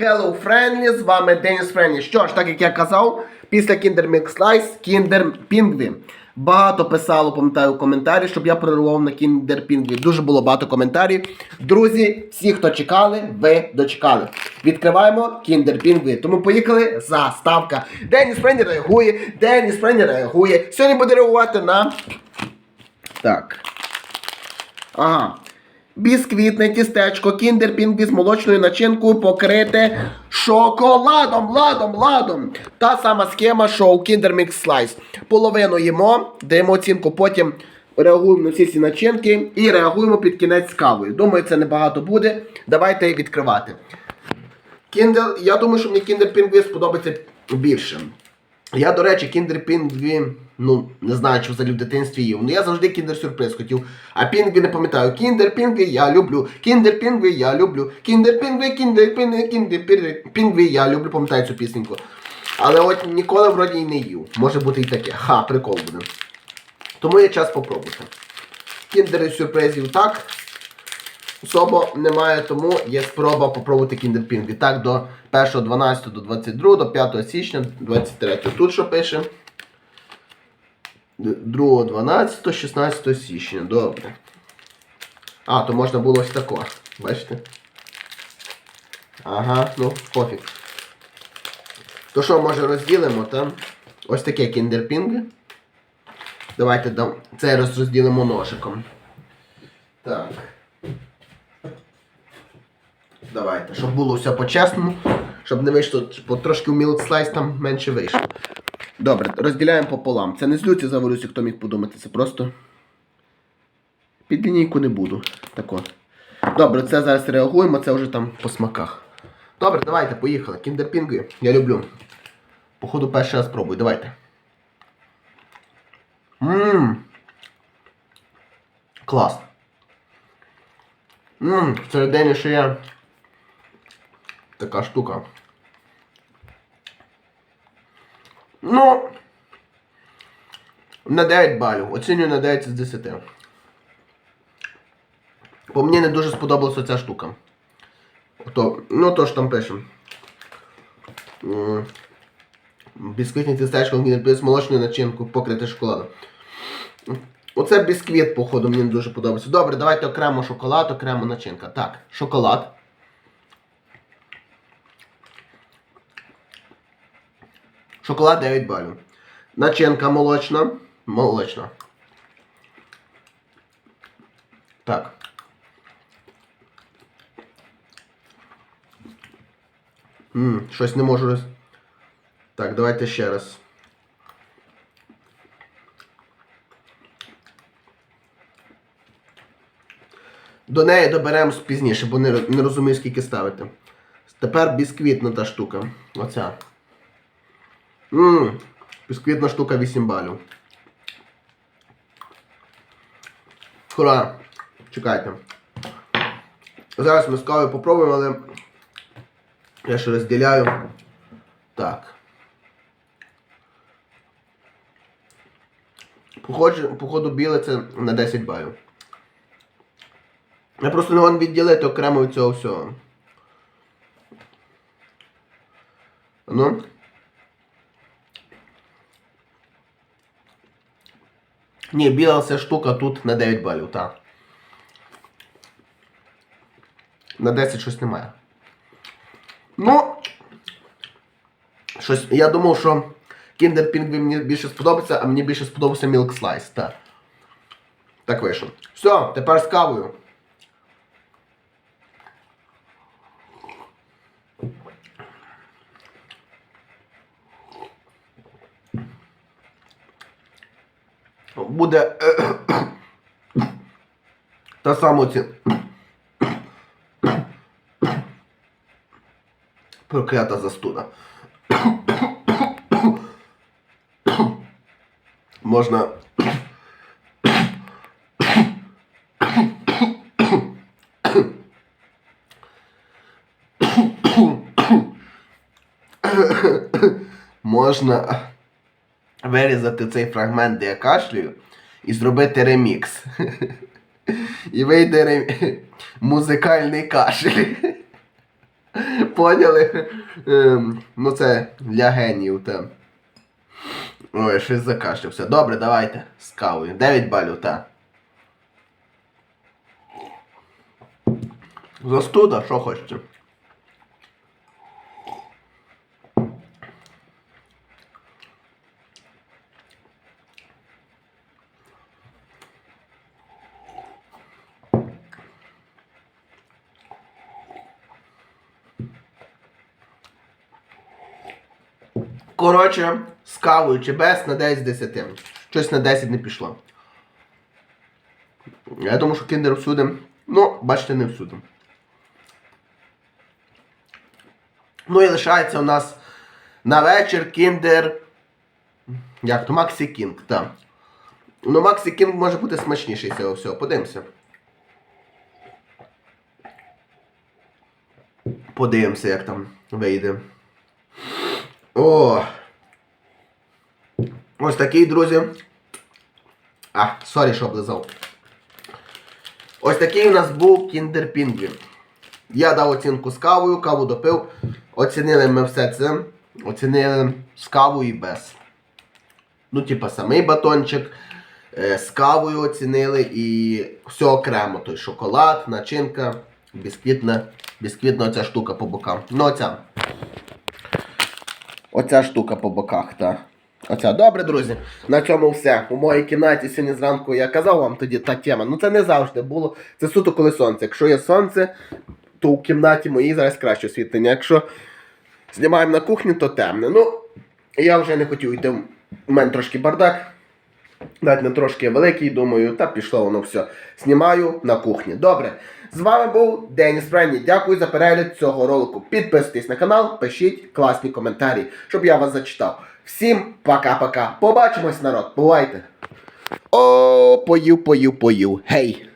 Hello Friendly, з вами Деніс Френлі. Що ж, так як я казав, після Kinder Milk Slice, Kinder Pingvi. Багато писало, пам'ятаю, коментарі, щоб я прорвав на Kinder Pingvi. Дуже було багато коментарів. Друзі, всі, хто чекали, ви дочекали. Відкриваємо Kinder Pingvi. Тому поїхали. Заставка. Деніс Френлі реагує, Деніс Френлі реагує. Сьогодні буде реагувати на. Так. Ага. Бісквітне тістечко, кіндер пінгві з молочною начинкою покрите шоколадом, ладом, ладом. Та сама схема, що у Kinder Mix Slice. Половину їмо, даємо оцінку, потім реагуємо на всі ці начинки і реагуємо під кінець з кавою. Думаю, це небагато буде. Давайте відкривати. Kinder, я думаю, що мені Kinder Pingvi сподобається більше. Я, до речі, Kinder Pingvi, ну, не знаю, чи взагалі в дитинстві їв. Ну я завжди Kinder Сюрприз хотів. А Pingvi не пам'ятаю. Pingvi я люблю. Pingvi я люблю. Pingvi, Kinder Pingvi я люблю, пам'ятаю цю пісеньку. Але от ніколи вроді і не їв. Може бути і таке. Ха, прикол буде. Тому є час попробувати. Кіндери сюрпризів так. Особо немає, тому є спроба попробувати Pingvi. Так, до 1.12 до 22, до 5 січня 23. Тут що пише? 2, 12, 16 січня. Добре. А, то можна було ось тако. Бачите? Ага, ну, пофіг. То що, може розділимо там? Ось таке Pingvi. Давайте дам. Це розділимо ножиком. Так. Давайте, щоб було все по-чесному, щоб не вийшло, щоб трошки Milk Slice там менше вийшло. Добре, розділяємо пополам. Це не злюці заварюся, хто міг подумати. Це просто. Під лінійку не буду. Так от. Добре, це зараз реагуємо, це вже там по смаках. Добре, давайте, поїхали. Pingvi. Я люблю. Походу перший раз пробую, давайте. Ммм. Клас. Ммм, всередині ще є така штука. Ну, на 9 балів. Оцінюю на 9 з 10. Бо мені не дуже сподобалася ця штука. То, ну то ж там пише. Бісквітні тістечко з молочною начинкою покрите шоколадом. Оце бісквіт, походу, мені не дуже подобається. Добре, давайте окремо шоколад, окремо начинка. Так, шоколад. Шоколад 9 балів. Начинка молочна. Молочна. Так. Ммм, щось не можу роз... Так, давайте ще раз. До неї доберемо пізніше, бо не, розумію, скільки ставити. Тепер бісквітна та штука. Оця. Ммм, бісквітна штука 8 балів. Хура. Чекайте. Зараз ми з кавою попробуємо, але я ще розділяю. Так. Походу, походу біле це на 10 балів. Я просто не можу відділити окремо від цього всього. Ну. Ні, біла ця штука тут на 9 балів, так. На 10 щось немає. Ну. Щось. Я думав, що Kinder Pingvi мені більше сподобається, а мені більше сподобався Milk Slice, так. Так вийшло. Все, тепер з кавою. Буде та сама ці. Проклята застуда. Можна. Можна вирізати цей фрагмент, де я кашлюю, і зробити ремікс. І вийде ре... музикальний кашель. Поняли? Ем, ну це для генів, та. Ой, щось закашлявся. Добре, давайте. З кавою. 9 балів, та. Застуда, що хочете? Коротше, з кавою чи без на 10 з 10. Щось на 10 не пішло. Я думаю, що кіндер всюди. Ну, бачите, не всюди. Ну і лишається у нас на вечір кіндер. Як то? Максі Кінг, так. Ну, Максі Кінг може бути смачніший з цього всього. Подивимося. Подивимося, як там вийде. О! Ось такий, друзі. А, сорі, що облизав. Ось такий у нас був Кіндер Пінгвін. Я дав оцінку з кавою, каву допив. Оцінили ми все це. Оцінили з кавою і без. Ну, типа, самий батончик. е, З кавою оцінили і все окремо. Той шоколад, начинка, бісквітна, бісквітна оця штука по бокам. Ну, оця. Оця штука по боках, та. Оця. Добре, друзі. На цьому все. У моїй кімнаті сьогодні зранку я казав вам тоді та тема. Ну це не завжди було. Це суто коли сонце. Якщо є сонце, то у кімнаті моїй зараз краще освітлення. Якщо знімаємо на кухні, то темне. Ну, я вже не хотів йти. У мене трошки бардак. Навіть не трошки великий, думаю, та пішло воно все. Знімаю на кухні. Добре. З вами був Деніс Френні. Дякую за перегляд цього ролику. Підписуйтесь на канал, пишіть класні коментарі, щоб я вас зачитав. Всім пока-пока. Побачимось, народ. Бувайте. О, пою, пою, пою. Гей!